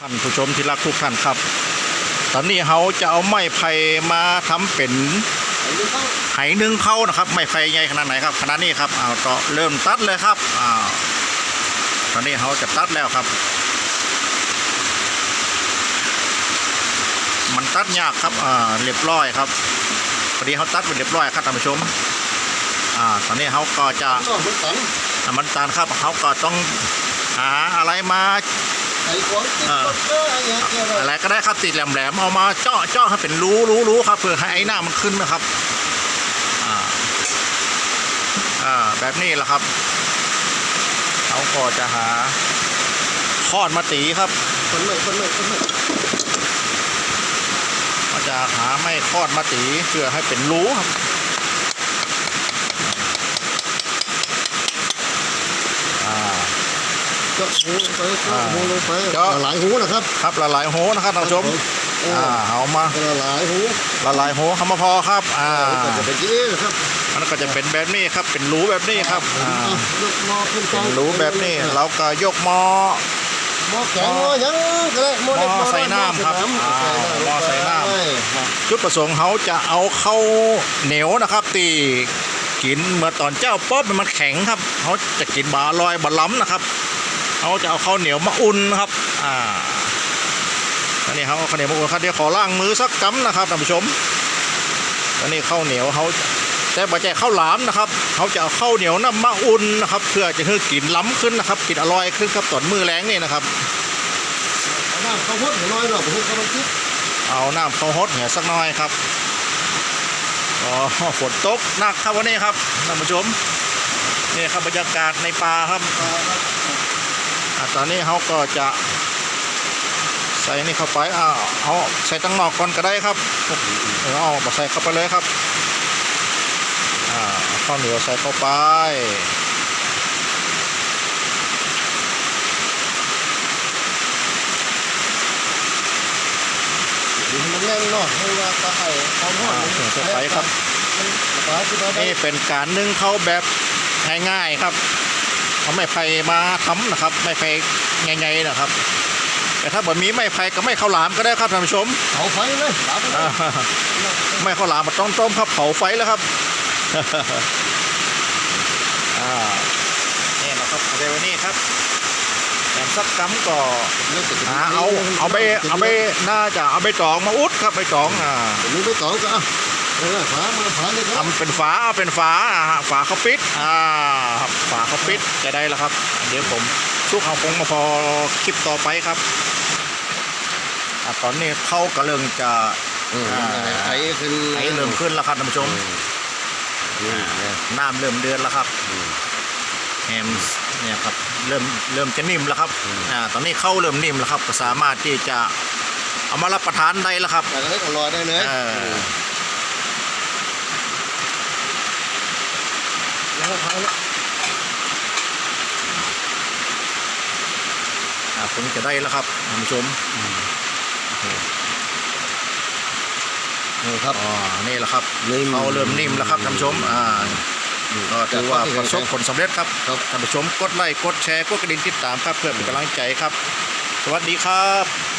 ท่านผู้ชมที่รักทุกท่านครับ ตอนนี้เขาจะเอาไม้ไผ่มาทำเป็นไหนึ่งเข้านะครับ ไม้ไผ่ใหญ่ขนาดไหนครับขนาดนี้ครับเอาต่อเริ่มตัดเลยครับอ้าวตอนนี้เขาจะตัดแล้วครับ มันตัดยากครับอ่าเรียบร้อยครับพอดีเขาตัดเป็นเรียบร้อยครับท่านผู้ชมอ่าตอนนี้เขาก็จะน้ำมันตาลครับเขาก็ต้องหาอะไรมา อะไรก็ได้ครับติดแหลมๆเอามาเจาะเจาะให้เป็นรูรูรูครับ เพื่อให้ไอ้หน้ามันขึ้นนะครับอ่าแบบนี้แหละครับเขาก็จะหาคอดมาตีครับคนเลยคนเลยคนเลยก็จะหาไม่คอดมาตีเพื่อให้เป็นรูครับอ่า เจาะหูลงไปเจาะหูลงไปเจาะหลายหูนะครับครับละลายโหนะครับท่านผู้ชมเอออ่าเอามาหลายหูละลายโหคำมาพอครับอ่าก็จะเป็นอย่างนี้นะครับมันก็จะเป็นแบบนี้ครับเป็นรูแบบนี้ครับอ่ายกหมอขึ้นเป็นรูแบบนี้เราก็ยกหมอหมอแข็งหมอยังก็ได้หมอเล็กหม้อใส่น้ำครับหม้ออ่าหม้อใส่น้ำใช่จุดประสงค์เขาจะเอาเข้าวเหนียวนะครับตีกินเมื่อตอนเจ้าป๊อบมันแข็งครับเขาจะกินบาลอยบาล้ำนะครับ เขาจะเอาข้าวเหนียวมาอุ่นนะครับ อ่าอันนี้เขาเอาข้าวเหนียวมาอุ่นครับเดี๋ยวขอล้างมือสักกัมนะครับท่านผู้ชมอันนี้ข้าวเหนียวเขาแต่บ่ใจข้าวหลามนะครับเขาจะเอาข้าวเหนียวน้ำมาอุ่นนะครับ เพื่อจะให้กลิ่นล้ำขึ้นนะครับกลิ่นอร่อยขึ้นครับตอนมือแรงนี่นะครับเอาน้ำข้าวโพดหน่อยหน่อยผมกำลังคิดเอาน้ำเข้าฮดเหี่ยสักหน่อยครับอ๋อฝนตกหนักครับวันนี้ครับท่านผู้ชมนี่ครับบรรยากาศในป่าครับอะ ตอนนี้เขาก็จะใส่นี่เข้าไปอ่าเอาใส่ตั้งนอกก่อนก็ได้ครับเออเอามาใส่เข้าไปเลยครับอ่าเอาข้าวเหนียวใส่เข้าไปดูให้มันแน่นเนาะให้ว่าตาไข่ความร้ออ่านเหี่ยเข้าไปครับมันปลาที่เราได้นี่เป็นการนึ่งข้าวแบบง่ายๆครับ เอาไม้ไผ่มาทำนะครับไม้ไผ่ง่ายๆนะครับ แต่ถ้าแบบมีไม้ไผ่ก็ไม่ข้าวหลามก็ได้ครับท่านผู้ชมเผาไฟเลยหลามไปเลอ่ายไม่ข้าวหลามมันต้องต้มครับเผาไฟแล้วครับอ่านี่นะครับเดี๋ยวนี้ครับแหนมสักกัมก็หาเอาเอาไปเอาไปน่าจะเอาไปตองมาอุดครับไปตองอ่ามึงไปต่อก็ อะเออฝามาฝาเลยครับทำเป็นฝาเอาเป็นฝาอ่าฝาเขาปิดอ่าครับฝาเขาปิดจะได้แล้วครับ เดี๋ยวผมชุกเอาคงมาพอคลิปต่อไปครับอะตอนนี้เข้ากระเริ่มจะเออไอ้ขึ้นไหลเริ่มขึ้นแล้วครับท่านผู้ชมนี่เนี่ยน้ำเริ่มเดือนแล้วครับแฮมเนี่ยครับเริ่มเริ่มจะนิ่มแล้วครับอ่าตอนนี้เข้าเริ่มนิ่มแล้วครับก็สามารถที่จะเอามารับประทานได้แล้วครับ แต่ก็ให้ก็รอได้เลยเออ แล้วก็ทานแล้วอ่าคงจะได้แล้วครับท่านผู้ชมเออครับอ๋อนี่แหละครับนิ่มเขาเริ่มนิ่มแล้วครับท่านผู้ชมอ่าก็ถือว่าประสบผลสำเร็จครับครับท่านผู้ชมกดไลค์กดแชร์กดกระดิ่งติดตามครับเพื่อเป็นกำลังใจครับ สวัสดีครับ